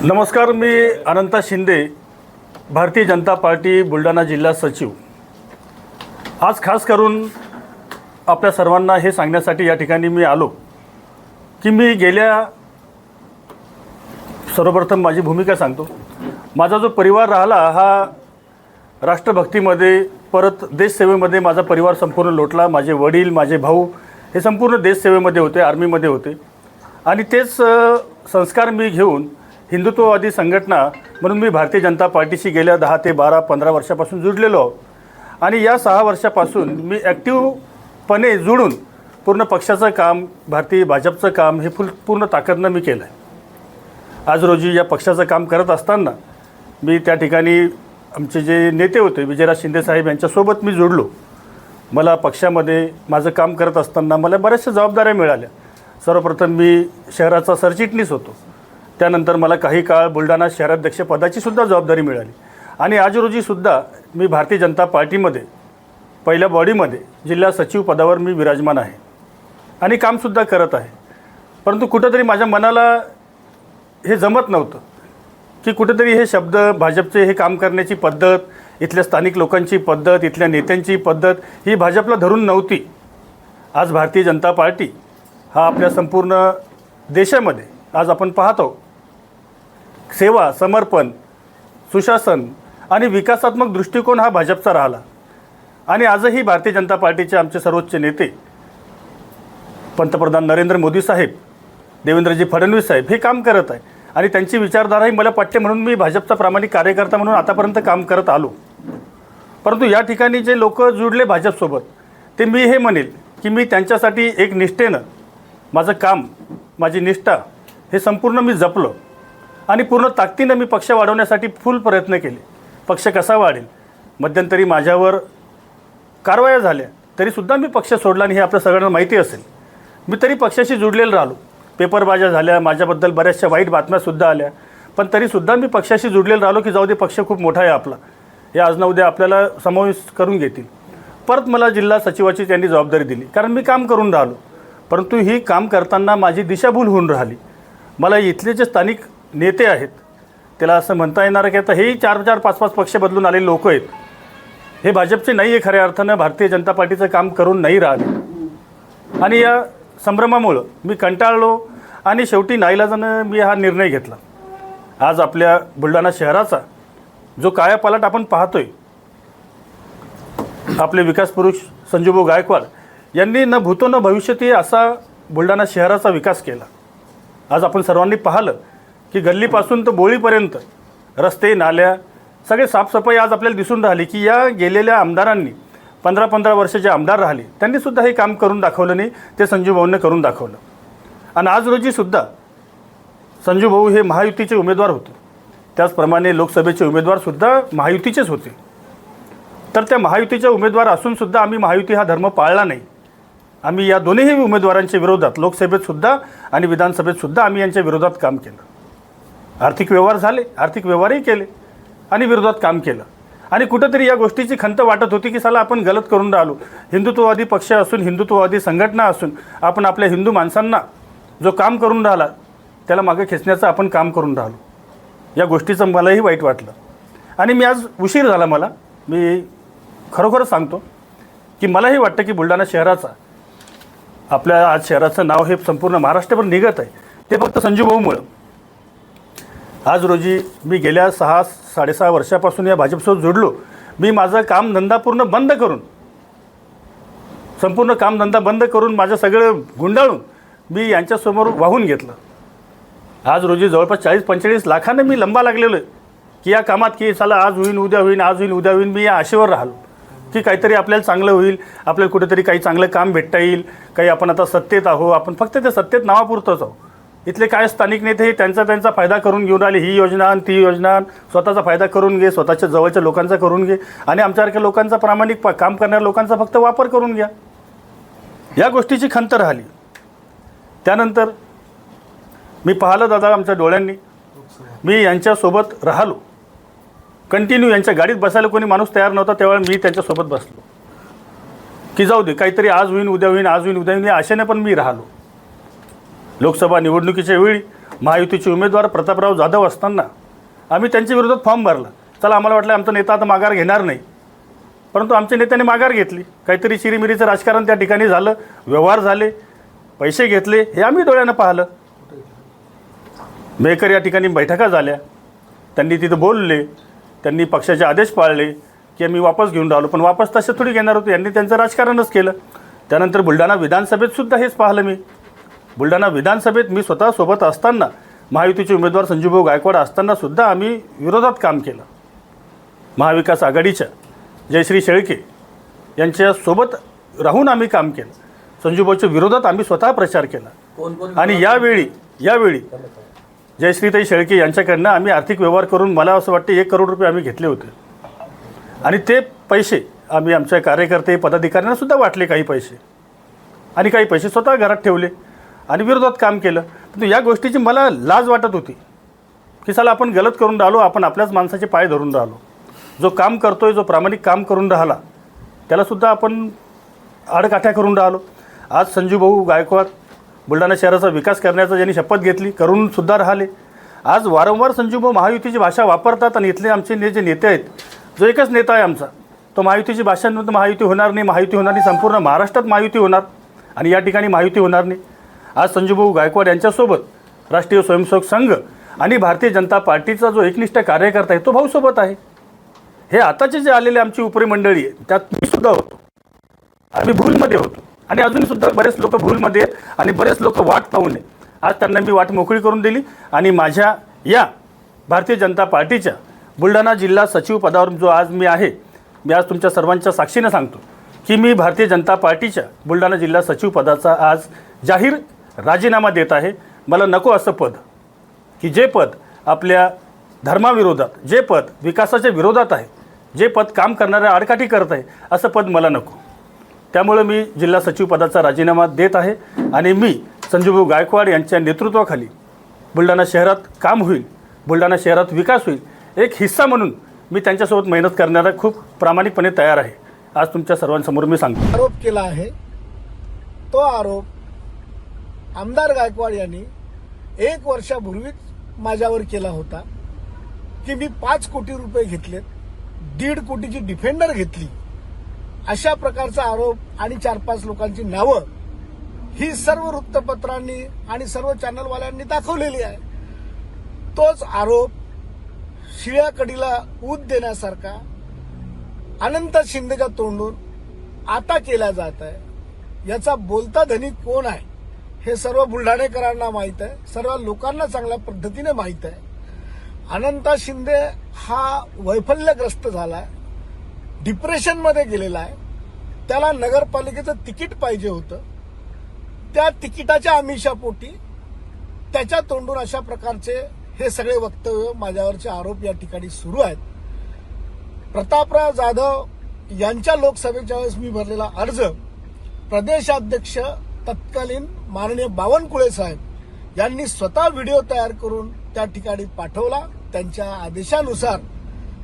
नमस्कार मी अनंता शिंदे भारतीय जनता पार्टी बुलढाणा जिल्हा सचिव. आज खास करून आपल्या सर्वांना हे सांगण्यासाठी या ठिकाणी मी आलो की मी गेल्या सर्वप्रथम माझी भूमिका सांगतो. माझा जो परिवार राहिला हा राष्ट्रभक्तीमध्ये परत देशसेवेमध्ये माझा परिवार संपूर्ण लोटला. माझे वडील माझे भाऊ हे संपूर्ण देशसेवेमध्ये होते आर्मीमध्ये होते. आणि तेच संस्कार मी घेऊन हिंदुत्ववादी संघटना म्हणून मी भारतीय जनता पार्टीशी गेल्या दहा ते बारा पंधरा वर्षापासून जुडलेलो. आहो आणि या सहा वर्षापासून मी ॲक्टिवपणे जुळून पूर्ण पक्षाचं काम भारतीय भाजपचं काम हे फुल पूर्ण ताकदनं मी केलं आहे आज रोजी या पक्षाचं काम करत असताना मी त्या ठिकाणी आमचे जे नेते होते विजयराज शिंदेसाहेब यांच्यासोबत मी जोडलो. मला पक्षामध्ये माझं काम करत असताना मला बऱ्याचशा जबाबदाऱ्या मिळाल्या. सर्वप्रथम मी शहराचा सरचिटणीस होतो. त्यानंतर मला काही काळ बुलढाणा शहराध्यक्ष पदाची सुद्धा जबाबदारी मिळाली. आणि आज रोजीसुद्धा मी भारतीय जनता पार्टीमध्ये पहिल्या बॉडीमध्ये जिल्हा सचिव पदावर मी विराजमान आहे. आणि कामसुद्धा करत आहे. परंतु कुठंतरी माझ्या मनाला हे जमत नव्हतं की कुठेतरी हे शब्द भाजपचे हे काम करण्याची पद्धत इथल्या स्थानिक लोकांची पद्धत इथल्या नेत्यांची पद्धत ही भाजपला धरून नव्हती. आज भारतीय जनता पार्टी हा आपल्या संपूर्ण देशामध्ये आज आपण पाहतो सेवा समर्पण सुशासन आणि विकासात्मक दृष्टिकोन हा भाजपचा राहिला. आणि आजही भारतीय जनता पार्टीचे आमचे सर्वोच्च नेते पंतप्रधान नरेंद्र मोदी साहेब देवेंद्रजी फडणवीस साहेब हे काम करत आहे. आणि त्यांची विचारधाराही मला पटते म्हणून मी भाजपचा प्रामाणिक कार्यकर्ता म्हणून आतापर्यंत काम करत आलो. परंतु या ठिकाणी जे लोक जुडले भाजपसोबत ते मी हे म्हणेल की मी त्यांच्यासाठी एक निष्ठेनं माझं काम माझी निष्ठा हे संपूर्ण मी जपलं. आणि पूर्ण ताकदीनं मी पक्ष वाढवण्यासाठी फुल प्रयत्न केले. पक्ष कसा वाढेल? मध्यंतरी माझ्यावर कारवाया झाल्या तरीसुद्धा मी पक्ष सोडला आणि हे आपल्या सगळ्यांना माहिती असेल. मी तरी पक्षाशी जुडलेलं राहिलो. पेपरबाज्या झाल्या माझ्याबद्दल बऱ्याचशा वाईट बातम्यासुद्धा आल्या पण तरीसुद्धा मी पक्षाशी जुडलेलं राहिलो की जाऊ दे पक्ष खूप मोठा आहे आपला. हे आज ना उद्या आपल्याला समावेश करून घेतील. परत मला जिल्हा सचिवाची त्यांनी जबाबदारी दिली कारण मी काम करून राहिलो. परंतु ही काम करताना माझी दिशाभूल होऊन राहिली. मला इथले जे स्थानिक नेते आहेत. त्याला असं म्हणता येणार की आता हेही चार चार पाच पाच पक्ष बदलून आलेले लोक आहेत. हे भाजपचे नाही आहे खऱ्या अर्थानं भारतीय जनता पार्टीचं काम करून नाही राहत. आणि या संभ्रमामुळं मी कंटाळलो आणि शेवटी नाईलाजानं मी हा निर्णय घेतला. आज आपल्या बुलढाणा शहराचा जो कायापालट आपण पाहतोय आपले विकास पुरुष संजूभाऊ गायकवाड यांनी न भूतो न भविष्यती असा बुलढाणा शहराचा विकास केला. आज आपण सर्वांनी पाहिलं की गल्लीपासून तर बोळीपर्यंत रस्ते नाल्या सगळे साफसफाई आज आपल्याला दिसून राहिली की या गेलेल्या आमदारांनी पंधरा पंधरा वर्षाचे आमदार राहिले. त्यांनीसुद्धा हे काम करून दाखवलं नाही ते संजू भाऊंनी करून दाखवलं. आणि आज रोजीसुद्धा संजू भाऊ हे महायुतीचे उमेदवार होते. त्याचप्रमाणे लोकसभेचे उमेदवारसुद्धा महायुतीचेच होते. तर त्या महायुतीच्या उमेदवार असूनसुद्धा आम्ही महायुती हा धर्म पाळला नाही. आम्ही या दोन्हीही उमेदवारांच्या विरोधात लोकसभेतसुद्धा आणि विधानसभेतसुद्धा आम्ही यांच्या विरोधात काम केलं. आर्थिक व्यवहार झाले आर्थिक व्यवहारही केले आणि विरोधात काम केलं. आणि कुठंतरी या गोष्टीची खंत वाटत होती की साला आपण गलत करून राहिलो. हिंदुत्ववादी पक्ष असून हिंदुत्ववादी संघटना असून आपण आपल्या हिंदू माणसांना जो काम करून राहिला त्याला मागे खेचण्याचं आपण काम करून राहिलो. या गोष्टीचं मलाही वाईट वाटलं. आणि मी आज उशीर झाला मला. मी खरोखरच सांगतो की मलाही वाटतं की बुलढाणा शहराचा आपल्या आज शहराचं नाव हे संपूर्ण महाराष्ट्रभर निघत आहे. ते फक्त संजूभाऊमुळं आज रोजी मी गेल्या सहा साडेसहा वर्षापासून या भाजपसोबत जोडलो. मी माझं कामधंदा पूर्ण बंद करून संपूर्ण कामधंदा बंद करून माझं सगळं गुंडाळून मी यांच्यासमोर वाहून घेतलं. आज रोजी जवळपास चाळीस पंचेचाळीस लाखानं मी लंबा लागलेलो आहे. की या कामात की चला आज होईन उद्या होईन आज होईन उद्या होईन मी या आशेवर राहिलो. की काहीतरी आपल्याला चांगलं होईल आपल्याला कुठेतरी काही चांगलं काम भेटता येईल काही आपण आता सत्तेत आहो आपण फक्त ते सत्तेत नावापुरतंच आहो इथले काय स्थानिक नेते हे त्यांचा त्यांचा फायदा करून घेऊन आले ही योजना आणि ती योजना स्वतःचा फायदा करून घे स्वतःच्या जवळच्या लोकांचा करून घे आणि आमच्यासारख्या लोकांचा प्रामाणिक काम करणाऱ्या लोकांचा फक्त वापर करून घ्या. या गोष्टीची खंत राहिली. त्यानंतर मी पाहिलं दादा आमच्या डोळ्यांनी. मी यांच्यासोबत राहिलो. कंटिन्यू यांच्या गाडीत बसायला कोणी माणूस तयार नव्हता तेव्हा मी त्यांच्यासोबत बसलो. की जाऊ दे काहीतरी आज होईन उद्या होईन आज होईन उद्या होईन या आशेने पण मी राहिलो. लोकसभा निवडणुकीच्या वेळी महायुतीचे उमेदवार प्रतापराव जाधव असताना आम्ही त्यांच्या विरोधात फॉर्म भरला. चला आम्हाला वाटलं आमचा नेता आता माघार घेणार नाही. परंतु आमच्या नेत्याने माघार घेतली. काहीतरी चिरीमिरीचं राजकारण त्या ठिकाणी झालं व्यवहार झाले पैसे घेतले हे आम्ही डोळ्यानं पाहिलं. मेकर या ठिकाणी बैठका झाल्या. त्यांनी तिथं बोलले त्यांनी पक्षाचे आदेश पाळले की आम्ही वापस घेऊन राहिलो. पण वापस तसे थोडी घेणार होतो. यांनी त्यांचं राजकारणच केलं. त्यानंतर बुलढाणा विधानसभेत सुद्धा हेच पाहिलं मी. बुलढाणा विधानसभेत मी स्वतः सोबत असताना महायुतीचे उमेदवार संजूभाऊ गायकवाड असताना सुद्धा आम्ही विरोधात काम केलं. महाविकास आघाडीच्या जयश्री शेळके यांच्यासोबत राहून आम्ही काम केलं. संजूभाऊच्या विरोधात आम्ही स्वतः प्रचार केला. आणि यावेळी यावेळी जयश्रीताई शेळके यांच्याकडनं आम्ही आर्थिक व्यवहार करून मला असं वाटतं एक करोड रुपये आम्ही घेतले होते. आणि ते पैसे आम्ही आमच्या कार्यकर्ते पदाधिकाऱ्यांना सुद्धा वाटले काही पैसे. आणि काही पैसे स्वतः घरात ठेवले. आणि विरोधात काम केलं. पण या गोष्टीची मला लाज वाटत होती. की चला आपण गलत करून राहिलो आपण आपल्याच माणसाचे पाय धरून राहिलो. जो काम करतो आहे जो प्रामाणिक काम करून राहिला त्यालासुद्धा आपण आडकाठ्या करून राहिलो. आज संजूभाऊ गायकवाड बुलढाणा शहराचा विकास करण्याचा ज्यांनी शपथ घेतली करूनसुद्धा राहिले. आज वारंवार संजूभाऊ महायुतीची भाषा वापरतात आणि इथले आमचे ने जे नेते आहेत जो एकच नेता आहे आमचा तो महायुतीची भाषा महायुती होणार नाही महायुती होणार नाही संपूर्ण महाराष्ट्रात महायुती होणार. आणि या ठिकाणी महायुती होणार नाही. आज संजूभाऊ गायकवाड यांच्यासोबत राष्ट्रीय स्वयंसेवक संघ आणि भारतीय जनता पार्टीचा जो एकनिष्ठ कार्यकर्ता आहे तो भाऊसोबत आहे. हे आताचे जे आलेले आमची उपरी मंडळी आहे त्यात मी सुद्धा होतो. आम्ही भूलमध्ये होतो. आणि अजून सुद्धा बरेच लोक भूलमध्ये आहेत आणि बरेच लोक वाट पाहून आहे आज त्यांना मी वाट मोकळी करून दिली आणि माझ्या या भारतीय जनता पार्टीच्या बुलढाणा जिल्हा सचिव पदावर जो आज मी आहे मी आज तुमच्या सर्वांच्या साक्षीनं सांगतो की मी भारतीय जनता पार्टीच्या बुलढाणा जिल्हा सचिव पदाचा आज जाहीर राजीनामा देत आहे. मला नको असं पद. की जे पद आपल्या धर्माविरोधात जे पद विकासाच्या विरोधात आहे जे पद काम करणाऱ्या आडकाठी करत आहे असं पद मला नको. त्यामुळे मी जिल्हा सचिव पदाचा राजीनामा देत आहे आणि मी संजूभाऊ गायकवाड यांच्या नेतृत्वाखाली बुलढाणा शहरात काम होईल बुलढाणा शहरात विकास होईल एक हिस्सा म्हणून मी त्यांच्यासोबत मेहनत करणारा खूप प्रामाणिकपणे तयार आहे. आज तुमच्या सर्वांसमोर मी सांगतो. आरोप केला आहे. तो आरोप आमदार गायकवाड यांनी एक वर्षापूर्वीच माझ्यावर केला होता की मी पाच कोटी रुपये घेतलेत दीड कोटीची डिफेंडर घेतली. अशा प्रकारचा आरोप आणि चार पाच लोकांची नावं ही सर्व वृत्तपत्रांनी आणि सर्व चॅनलवाल्यांनी दाखवलेली आहे. तोच आरोप शिळ्या कडीला ऊत देण्यासारखा अनंत शिंदेच्या तोंडून आता केला जात आहे. याचा बोलता धनी कोण आहे? हे सर्व बुलढाणेकरांना माहीत आहे. सर्व लोकांना चांगल्या पद्धतीने माहीत आहे. अनंता शिंदे हा वैफल्यग्रस्त झालाय. डिप्रेशनमध्ये गेलेला आहे. त्याला नगरपालिकेचं तिकीट पाहिजे होतं. त्या तिकिटाच्या आमिषापोटी त्याच्या तोंडून अशा प्रकारचे हे सगळे वक्तव्य माझ्यावरचे आरोप या ठिकाणी सुरू आहेत. प्रतापराव जाधव यांच्या लोकसभेच्या वेळेस मी भरलेला अर्ज प्रदेशाध्यक्ष तत्कालीन माननीय बावनकुळे साहेब यांनी स्वतः व्हिडिओ तयार करून त्या ठिकाणी पाठवला. त्यांच्या आदेशानुसार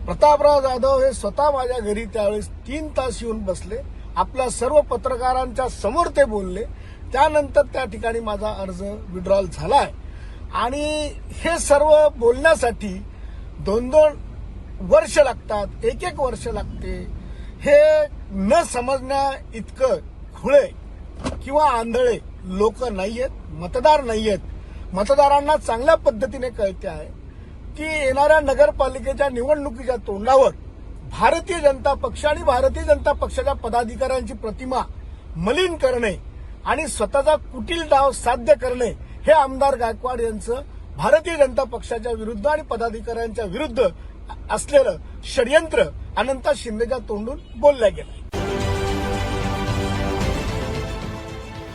प्रतापराव जाधव हे स्वतः माझ्या घरी त्यावेळेस तीन तास येऊन बसले. आपल्या सर्व पत्रकारांच्या समोर ते बोलले. त्यानंतर त्या ठिकाणी माझा अर्ज विड्रॉल झालाय. आणि हे सर्व बोलण्यासाठी दोन दोन वर्ष लागतात. एक एक वर्ष लागते. हे न समजण्या इतकं खुळे किंवा आंधळे लोक नाहीयेत मतदार नाहीयेत मतदारांना चांगल्या पद्धतीने कळते आहे की येणाऱ्या नगरपालिकेच्या निवडणुकीच्या तोंडावर भारतीय जनता पक्ष आणि भारतीय जनता पक्षाच्या पदाधिकाऱ्यांची प्रतिमा मलिन करणे आणि स्वतःचा कुटील डाव साध्य करणे हे आमदार गायकवाड यांचं भारतीय जनता पक्षाच्या विरुद्ध आणि पदाधिकाऱ्यांच्या विरुद्ध असलेलं षडयंत्र अनंता शिंदेच्या तोंडून बोलल्या गेलं